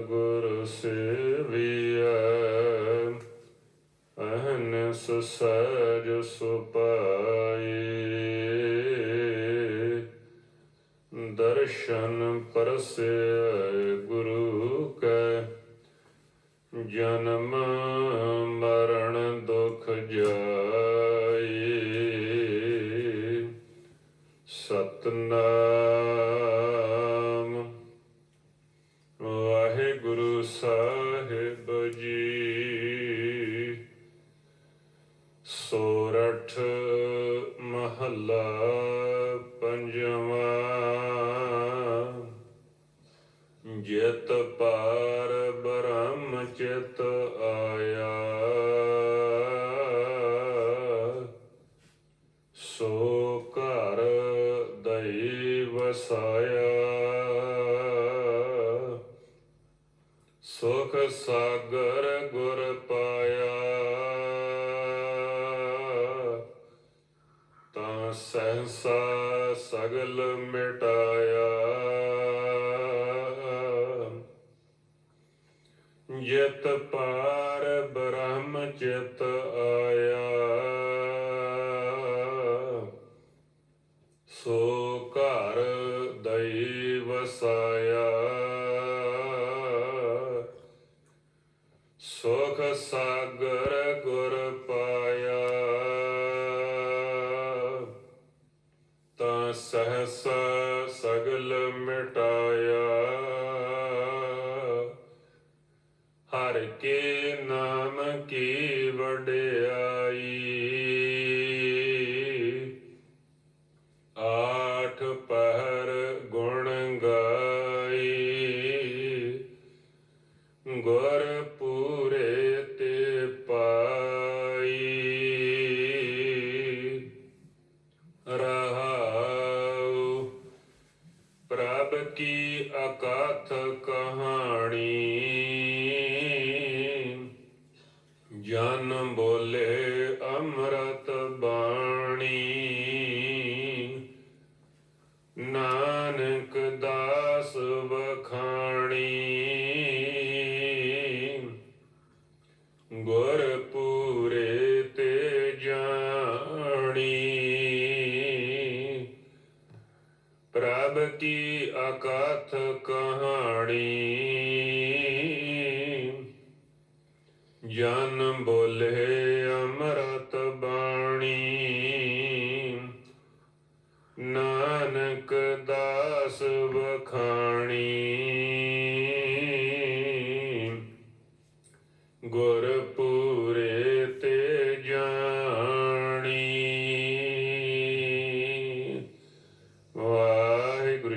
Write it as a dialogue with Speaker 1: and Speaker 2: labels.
Speaker 1: ਗੁਰ ਸੇਵੀਐ ਅਹਨਸ ਸਹਿਜ ਸੁਪਾਈ। ਦਰਸ਼ਨ ਪਰਸੈ ਗੁਰੂ ਕੈ ਜਨਮ ਮਰਨ ਦੁਖ ਜਾਈ। ਸਤਨਾ ਸਾਹਿਬ ਜੀ। ਸੋਰਠ ਮਹੱਲਾ ਪੰਜਵਾਂ। ਜਿਤ ਪਾਰ ਬ੍ਰਹਮ ਚਿਤ ਆਇਆ। ਸੋ ਘਰ ਦਈ ਵਸਾਇਆ। ਸੁਖ ਸਾਗਰ ਗੁਰ ਪਾਇਆ। ਤਾਂ ਸਹਸਾ ਸਗਲ ਮਿਟਾਇਆ। ਜਿਤ ਪਾਰ ਬ੍ਰਹਮ ਚਿਤ ਆਇਆ। ਸੋ ਸੁਖ ਸਾਗਰ ਗੁਰ ਪਾਇਆ ਤਾਂ ਸਹਸ ਸਗਲ ਮਿਟਾਇਆ ਹਰ ਕੇ ਨਾਮ ਕੀ ਵਡਿਆਈ ਕਥ ਕਹਾਣੀ। ਜਨ ਬੋਲੇ ਅੰਮ੍ਰਿਤ ਬਾਣੀ। ਨਾਨਕ ਦਾਸ ਵਖਾਣੀ। ਪ੍ਰਭ ਕੀ ਅਕਥ ਕਹਾਣੀ? ਜਨ ਬੋਲੇ ਅੰਮ੍ਰਿਤ